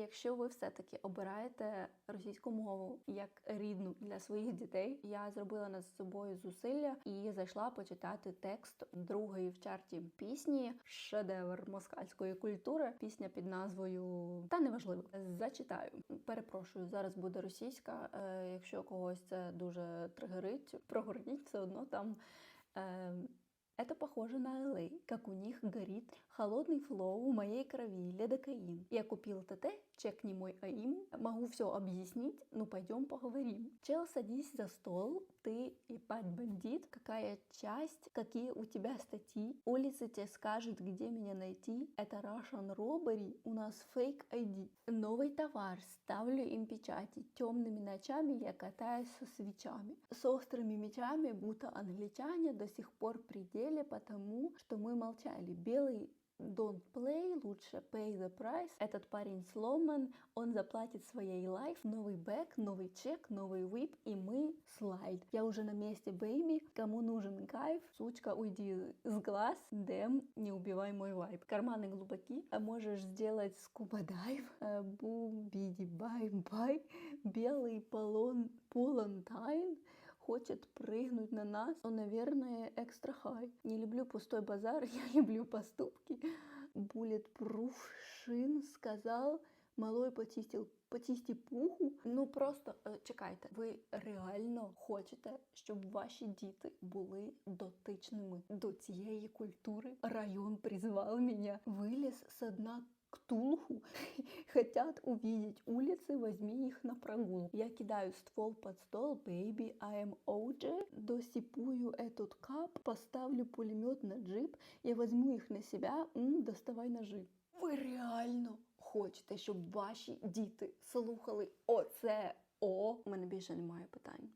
якщо ви все-таки обираєте російську мову як рідну для своїх дітей, я зробила над собою зусилля і зайшла почитати текст другої в чарті пісні шедевр москальської культури. Пісня під назвою та неважливо. Зачитаю. Перепрошую, зараз буде російська. Е, якщо когось це дуже тригерить, прогорніть все одно там. Это похоже на LA, как у них горит холодный флоу в моей крови, ледокаин. Я купил ТТ, чекни мой АИМ, могу все объяснить, ну пойдем поговорим. Чел, садись за стол, ты ебать бандит, какая часть, какие у тебя статьи, улица тебе скажет, где меня найти, это Russian Robbery, у нас фейк ID. Новый товар, ставлю им печати, темными ночами я катаюсь со свечами, с острыми мечами, будто англичане до сих пор в пределе, потому что мы молчали. Белый Don't play, лучше pay the price. Этот парень сломан, он заплатит своей лайф. Новый бэк, новый чек, новый вип, и мы слайд. Я уже на месте, бэйби. Кому нужен кайф? Сучка, уйди с глаз. Дэм, не убивай мой вайб. Карманы глубоки, а можешь сделать скуба дайв. Э, Бум, биди, бай, бай. Белый полон, полантайн хочет прыгнуть на нас, то, наверное, экстра хай. Не люблю пустой базар, я люблю поступки. Bulletproof шин сказал, малой почистил почисті пуху. Ну просто е, чекайте, ви реально хочете, щоб ваші діти були дотичними до цієї культури. Район призвав мене, виліз з дна Ктулху хотят увидеть улицы, возьми их на прогулку. Я кидаю ствол под стол, baby, I am OG, досипую этот кап, поставлю пулемет на джип, я возьму их на себя, м, доставай ножи. Ви реально хочете, щоб ваші діти слухали оце о? У мене більше немає питань.